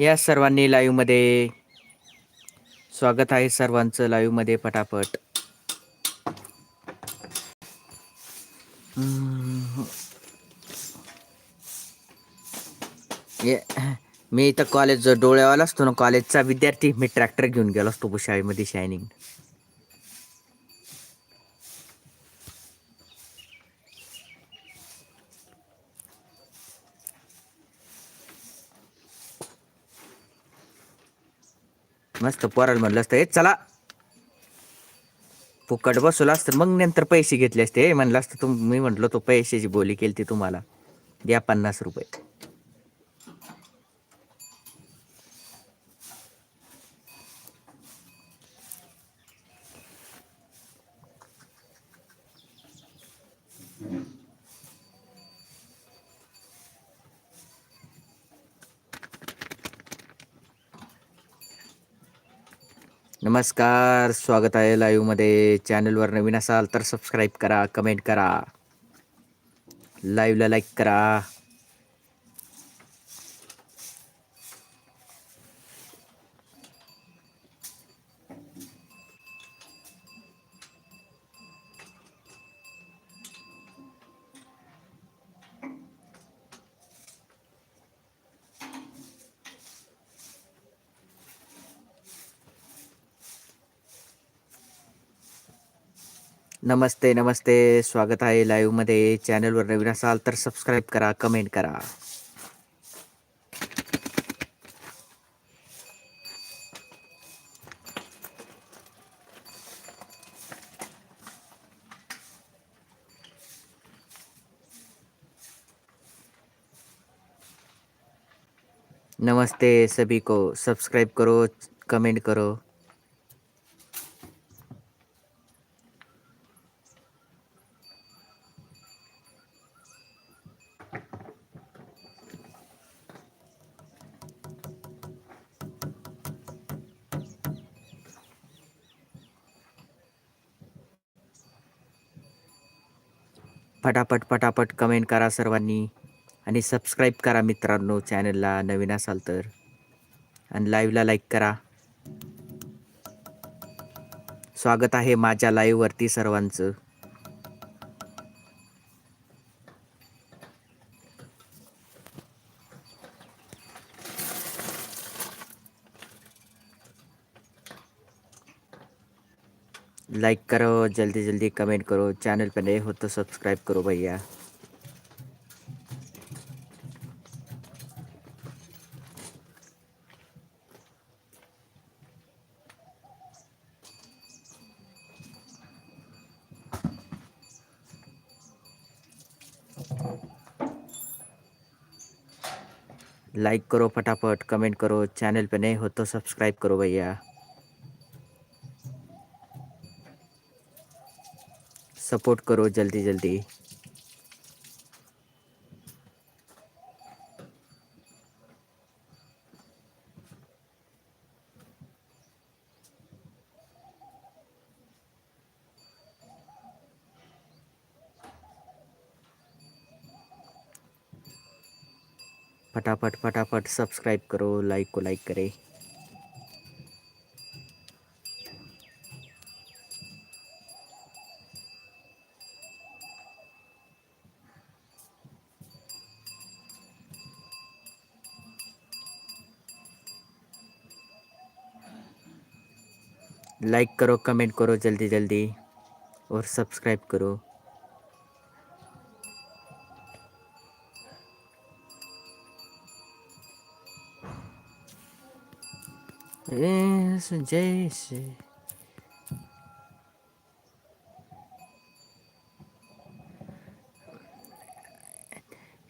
या सर्वांनी लाईव्हमध्ये स्वागत आहे सर्वांचं लाईव्हमध्ये पटापट. ये- मी इथं कॉलेज डोळ्यावाला असतो ना कॉलेजचा विद्यार्थी मी ट्रॅक्टर घेऊन गेलो असतो शाळेमध्ये शायनिंग मस्त पोराला म्हणलं असतं ए चला. फुकट बसवलं असतं मग नंतर पैसे घेतले असते. म्हणलं असतं तुम मी म्हटलं तो पैशाची बोली केली ती तुम्हाला. द्या पन्नास रुपये. नमस्कार स्वागत आहे लाईव्हमध्ये चॅनलवर नवीन असाल तर सबस्क्राईब करा कमेंट करा. लाईव्हला लाईक करा. नमस्ते नमस्ते। स्वागत है आहे लाईव्हमध्ये चॅनलवर नवीन असाल तर सबस्क्राईब करा, कमेंट करा। नमस्ते सभी को। सब्सक्राइब करो, कमेंट करो। फटाफट फटाफट कमेंट करा सर्वांनी आणि सबस्क्राईब करा मित्रांनो चॅनलला नवीन असाल तर. आणि लाईव्हला लाईक करा. स्वागत आहे माझ्या लाईव्हवरती सर्वांचं. लाइक करो जल्दी जल्दी कमेंट करो चैनल पर नए हो तो सब्सक्राइब करो भैया। लाइक करो फटाफट कमेंट करो चैनल पे नए हो तो सब्सक्राइब करो भैया। सपोर्ट करो जल्दी जल्दी। फटाफट फटाफट सब्सक्राइब करो लाइक को लाइक करें। लाइक करो कमेंट करो जल्दी जल्दी, और सब्सक्राइब करो। जैसे।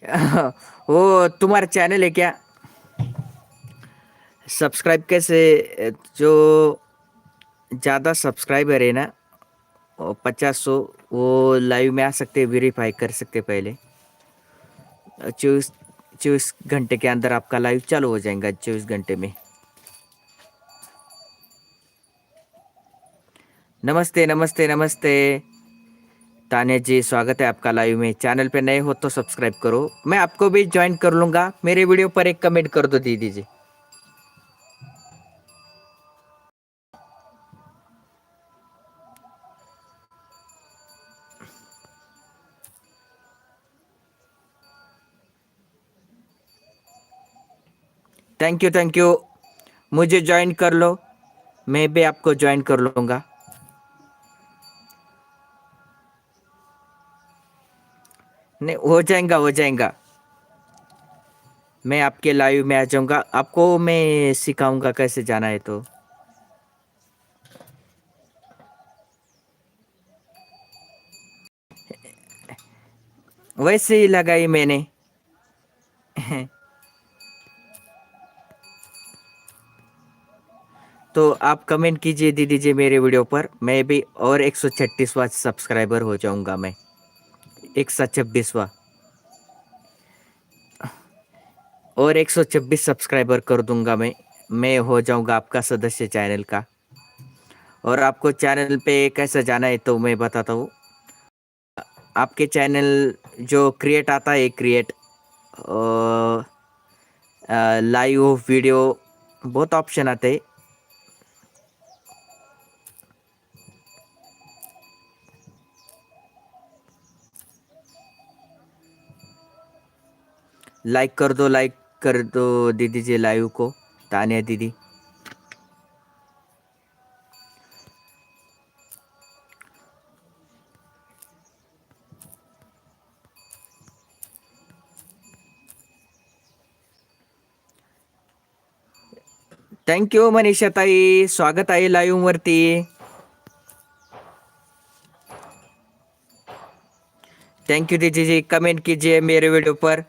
वो तुम्हारा चैनल है क्या? सब्सक्राइब कैसे? जो ज़्यादा सब्सक्राइबर है ना पचास सौ, वो लाइव में आ सकते वेरीफाई कर सकते पहले। चौबीस चौबीस घंटे के अंदर आपका लाइव चालू हो जाएगा चौबीस घंटे में। नमस्ते नमस्ते नमस्ते। तानिया जी, स्वागत है आपका लाइव में। चैनल पे नए हो तो सब्सक्राइब करो। मैं आपको भी ज्वाइन कर लूँगा। मेरे वीडियो पर एक कमेंट कर दो दीदी जी। थैंक यू थैंक यू मुझे ज्वाइन कर लो। मैं भी आपको ज्वाइन कर लूँगा। नहीं, हो जाएगा हो जाएगा। मैं आपके लाइव में आ जाऊँगा। आपको मैं सिखाऊँगा कैसे जाना है तो। वैसे ही लगाई मैंने। तो आप कमेंट कीजिए दीदी दीजिए मेरे वीडियो पर। मैं भी और एक सौ छत्तीसवा सब्सक्राइबर हो जाऊँगा मैं। एक सौ छब्बीसवा। और एक सौ छब्बीस सब्सक्राइबर कर दूँगा मैं। मैं हो जाऊँगा आपका सदस्य चैनल का। और आपको चैनल पे कैसे जाना है तो मैं बताता हूँ। आपके चैनल जो क्रिएट आता है क्रिएट लाइव वीडियो बहुत ऑप्शन आते हैं। लाइक कर दो लाइक कर दो दीदी जी लाइव को तानिया दीदी। थँक्यू मनीषा ताई. स्वागत आहे लाईव्ह वरती. थैंक यू दीदी जी. कमेंट कीजिए मेरे वीडियो पर.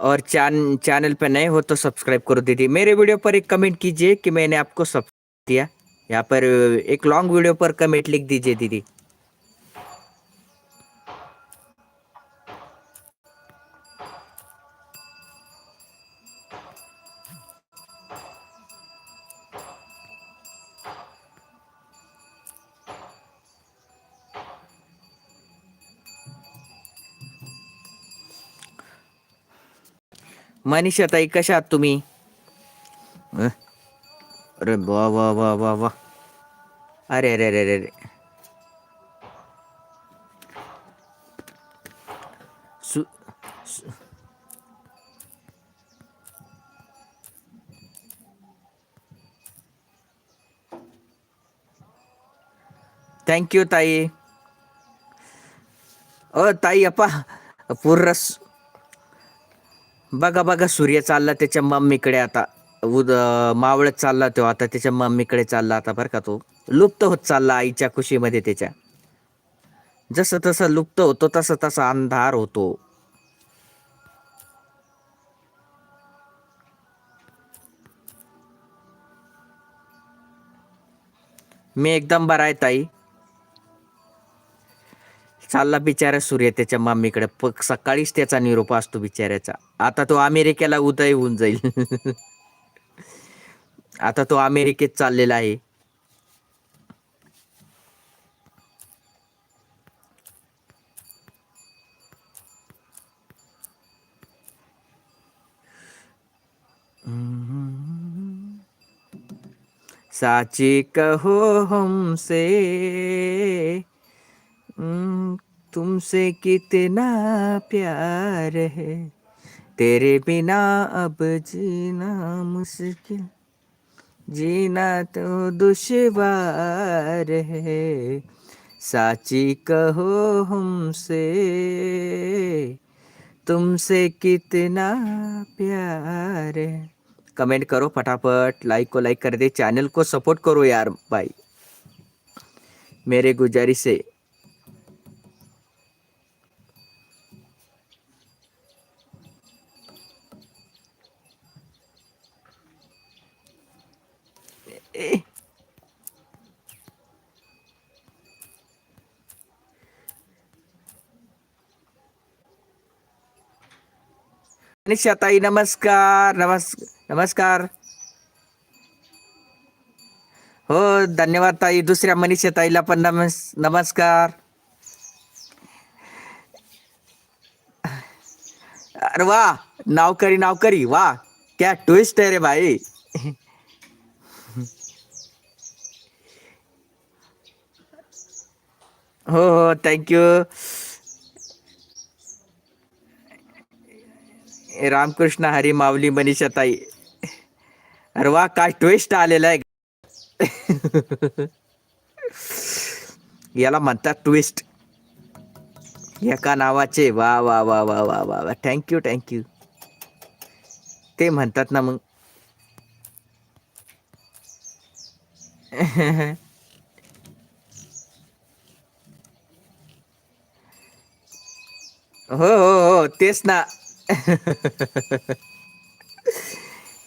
और चैन चैनल पे नए हो तो सब्सक्राइब करो दीदी मेरे वीडियो पर एक कमेंट कीजिए कि मैंने आपको सब किया यहाँ पर एक लॉन्ग वीडियो पर कमेंट लिख दीजिए दीदी। मनीषा ताई कशा आहात तुम्ही? अरे वा वा वा वा वा. अरे अरे अरे अरे अरे. सु सु- थँक्यू ताई. ओ ताई अप्पा पूर्ण बघा बघा सूर्य चालला त्याच्या मम्मीकडे आता. उद मावळत चालला तो आता त्याच्या मम्मीकडे चालला आता बरं का तो. लुप्त होत चालला आईच्या खुशीमध्ये त्याच्या. जसं तसं लुप्त होतो तसं तसा अंधार होतो. मी एकदम बरा आहे ताई. चालला बिचारा सूर्य त्याच्या मामीकडे. पग सकाळीच त्याचा निरोप असतो बिचाऱ्याचा. आता तो अमेरिकेला उदय होऊन जाईल. आता तो अमेरिकेत चाललेला आहे. साची कहो हमसे से तुमसे कितना प्यार है। तेरे बिना अब जीना मुश्किल, जीना तो दुश्वार है। साची कहो हमसे, तुमसे कितना प्यार है। कमेंट करो फटाफट लाइक को लाइक कर दे चैनल को सपोर्ट करो यार भाई। मेरे गुजारिश है निशाताई नमस्कार नमस् नमस्कार. हो धन्यवाद ताई. दुसऱ्या मनीषा ताईला पण नमस् नमस्कार. अरे वा नावकरी नावकरी. वा क्या ट्विस्ट आहे रे भाई हो हो थँक्यू रामकृष्ण हरी माऊली मनीषा ताई अरे वा काय ट्विस्ट आलेला आहे? याला म्हणतात ट्विस्ट एका नावाचे. वा वा वा वा वा वा वा. थँक्यू थँक्यू ते म्हणतात ना मग. हो हो हो. तेच ना.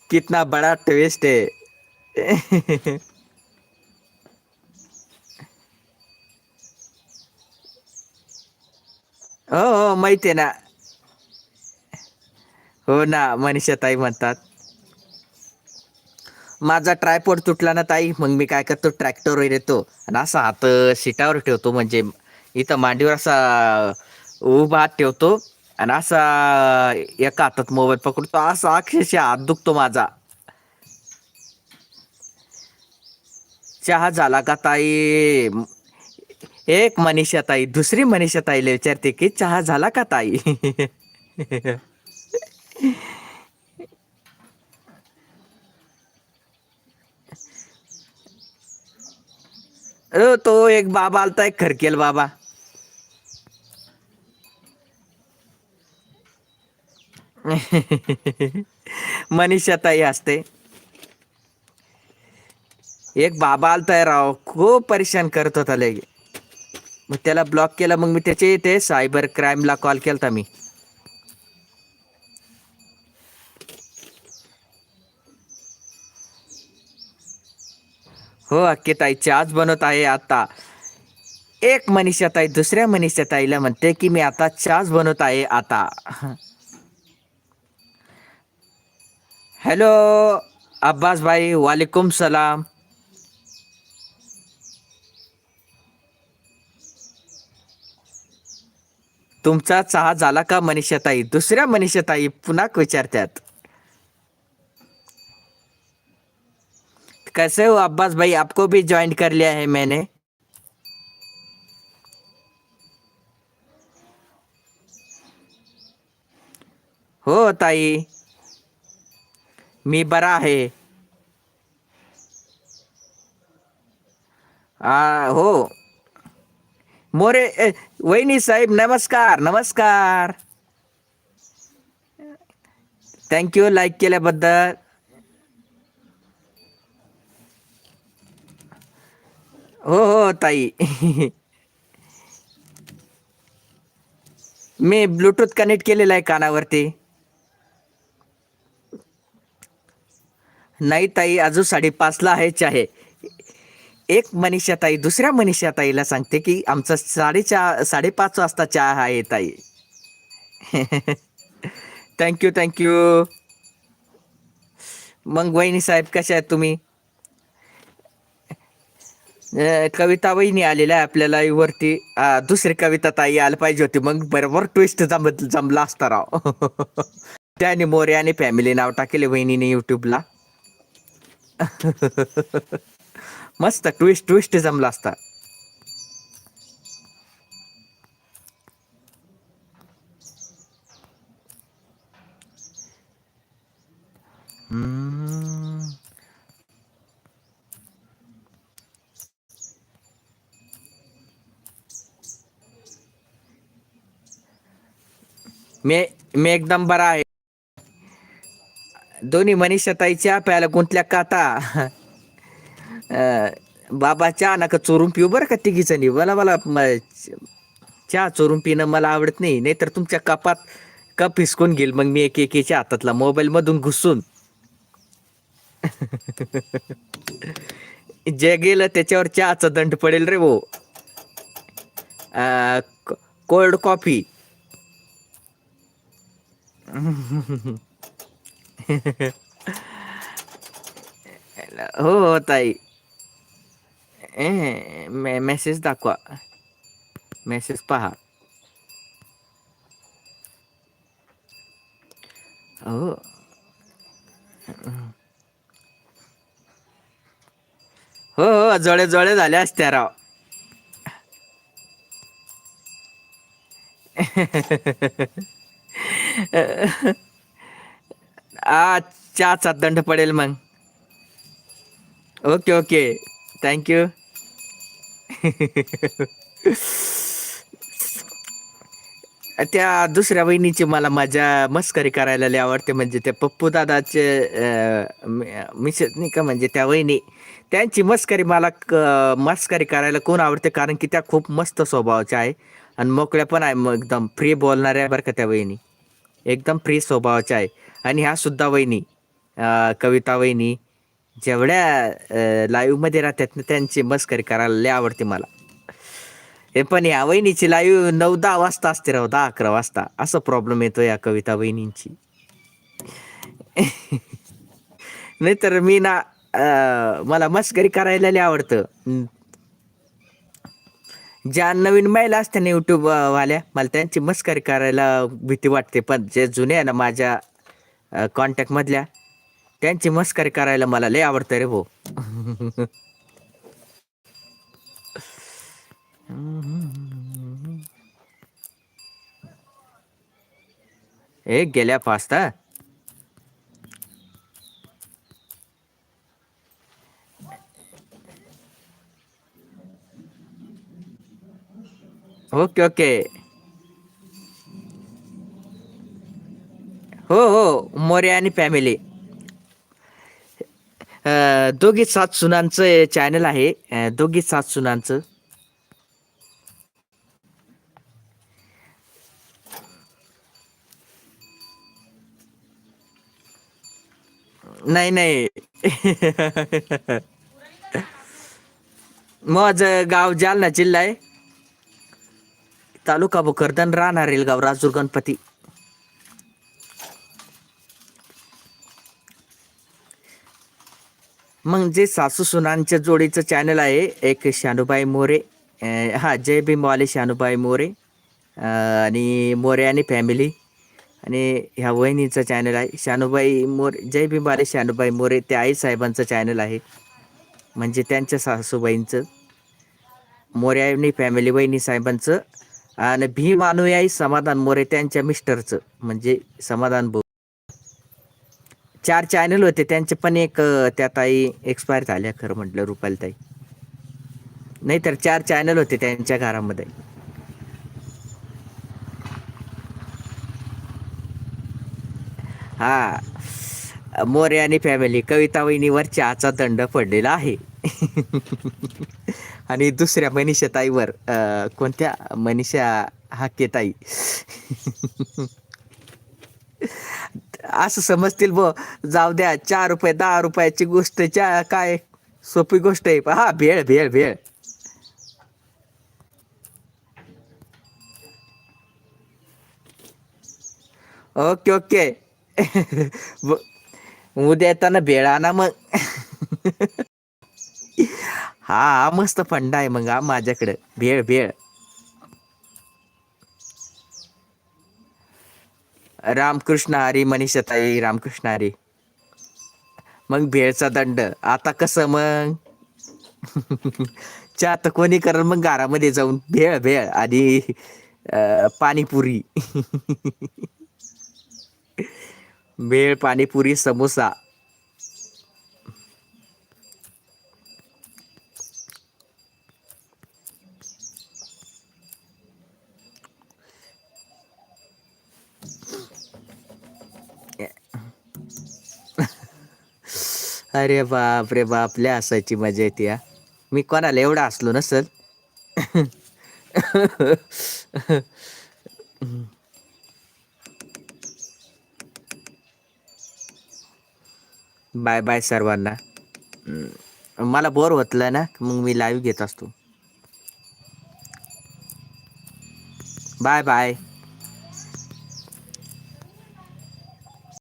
कितना बड़ा ट्विस्ट है। हो हो माहिती आहे ना। हो ना मनीषा ताई म्हणतात। माझा ट्रायपॉड तुटला ना ताई मग मी काय करतो ट्रॅक्टरवर येतो आणि असा हात सीटावर ठेवतो म्हणजे इथं मांडीवर असा उभा हात ठेवतो. आणि असा एका हातात मोबाईल पकडतो असा अक्षरशः हात दुखतो माझा. चहा झाला का ताई? एक मनीषा ताई दुसरी मनीषा ताईला विचारते की चहा झाला का ताई? तो एक बाबा आलताय एक खरकेल बाबा. मनीषा ताई असते एक बाबा आलताय राव. खूप परेशान करत होता लगे मग त्याला ब्लॉक केलं मग मी त्याचे ते सायबर क्राईमला कॉल केलता मी. हो अक्के ताई चहाच बनवत आहे आता. एक मनीषा ताई दुसऱ्या मनीषा ताईला म्हणते की मी आता चहाच बनवत आहे आता. हॅलो अब्बास भाई वालेकुम सलाम. तुमचा चहा झाला का मनीषाताई? दुसऱ्या मनीषाताई पुन्हा विचारतात. कैसे हो अब्बास भाई? आपको भी ज्वाइन कर लिया है मैंने. हो ताई. मी बरा आहे. हो. मोरे वहिनी साहेब नमस्कार नमस्कार. थँक्यू लाईक केल्याबद्दल. हो हो ताई. मी ब्लूटूथ कनेक्ट केलेला आहे कानावरती. नाही ताई अजून साडेपाचला आहे. चाहे एक मनीषा ताई दुसऱ्या मनीषा ताईला सांगते की आमचा साडेचार साडेपाच वाजता चहा आहे ताई. थँक्यू थँक्यू मग वहिनी साहेब कशा आहेत तुम्ही? कविता वहिनी आलेल्या आहे वरती. दुसरी कविता ताई आली पाहिजे होती. मग बरोबर ट्विस्ट जम जमला असता राव. त्याने मोरे आणि फॅमिली नाव टाकेले वहिनीने युट्यूबला मस्त ट्विस्ट ट्विस्ट जमला असता. मी मी एकदम बरा आहे दोन्ही मनीषताईच्या प्याला गुंतल्या काता बाबा चहा नका चोरून पिऊ बरं का तिघीचणी मला मला चहा चोरून पिणं मला आवडत नाही. नाहीतर तुमच्या कपात कप हिसकून घेईल. मग मी एक एकेच्या हातातला मोबाईल मधून घुसून. जे गेलं त्याच्यावर चहाचा दंड पडेल रे वो कोल्ड कॉफी. हो हो ताई ए मे मेसेज दाखवा मेसेज पहा हो हो हो जळे जळे झाले असत्या राव. आ चहाचा दंड पडेल मग. Okay okay. थँक्यू त्या दुसऱ्या वहिनीची मला माझ्या मस्करी करायला लय आवडते म्हणजे त्या पप्पू दादाचे मिसेस नाही का म्हणजे त्या वहिनी त्यांची मस्करी मला क- मस्करी करायला कोण आवडते? कारण की त्या खूप मस्त स्वभावाच्या आहे आणि मोकळ्या पण आहे मग एकदम फ्री बोलणाऱ्या बरं का त्या वहिनी. एकदम फ्री स्वभावाच्या आहे. आणि ह्या सुद्धा वहिनी कविता वहिनी जेवढ्या लाईव्हमध्ये राहतात ना त्यांची मस्करी करायला लय आवडते मला. हे पण या वहिनीची लाईव्ह नऊ दहा वाजता असते राव दहा अकरा वाजता. असं प्रॉब्लेम येतो या कविता वहिनींची. नाहीतर मी ना मला मस्करी करायला लय आवडतं. ज्या नवीन महिला असत्या ना युट्यूबवाल्या मला त्यांची मस्करी करायला भीती वाटते. पण जे जुने आहे ना माझ्या कॉन्टॅक्ट मधल्या. त्यांची मस्करी करायला मला लय आवडतं रे भाऊ. ए गेल्या पास्ता ओके ओके हो हो मोरे आणि फॅमिली दोघी सात सुनांचं चॅनल आहे. दोघी सात सुनांचं. नाही नाही. माझं गाव जालना जिल्हा आहे. तालुका भोकरदन राहणार गाव राजूर गणपती. मग जे सासू सुनांच्या जोडीचं चॅनल आहे एक शानुबाई मोरे. हां हा जय भीमवाले शानुबाई मोरे. आणि मोरे आणि फॅमिली आणि ह्या वहिनीचं चॅनल आहे. शानुबाई मोरे जय भीमवाले शानुबाई मोरे ते आई साहेबांचं चॅनल आहे. म्हणजे त्यांच्या सासूबाईंचं मोरे आणि फॅमिली वहिनी साहेबांचं. आणि भीम अनुयायी समाधान मोरे त्यांच्या मिस्टरचं म्हणजे समाधान भाऊ चार चॅनल होते. त्यांचे पण एक त्या ताई एक्सपायर झाल्या खरं म्हटलं रुपाली ताई. नाहीतर चार चॅनल होते त्यांच्या घरामध्ये. हा. मोरे आणि फॅमिली कविता वहिनीवर चहाचा दंड पडलेला आहे. आणि दुसऱ्या मनीषा ताईवर कोणत्या? मनीषा हाकेताई. असं समजतील ब जाऊ द्या चार रुपये दहा रुपयाची गोष्ट च्या काय सोपी गोष्ट आहे हा भेळ भेळ भेळ. Okay okay. ब- उद्या येताना भेळ आणा मग. हा हा मस्त फंडा आहे मग हा माझ्याकडे. भेळ भेळ. रामकृष्ण हरी मनीषताई रामकृष्ण हरी. मग भेळचा दंड. आता कसं मग? चहा तर कोणी करल मग घरामध्ये जाऊन? भेळ भेळ आणि पाणीपुरी. भेळ पाणीपुरी समोसा. अरे बाप रे बाप लय असायची मजा येते हा. मी कोणाला एवढा हसलो नसल? बाय बाय सर्वांना. मला बोर होतलं ना मग मी लाईव्ह घेत असतो. Bye bye.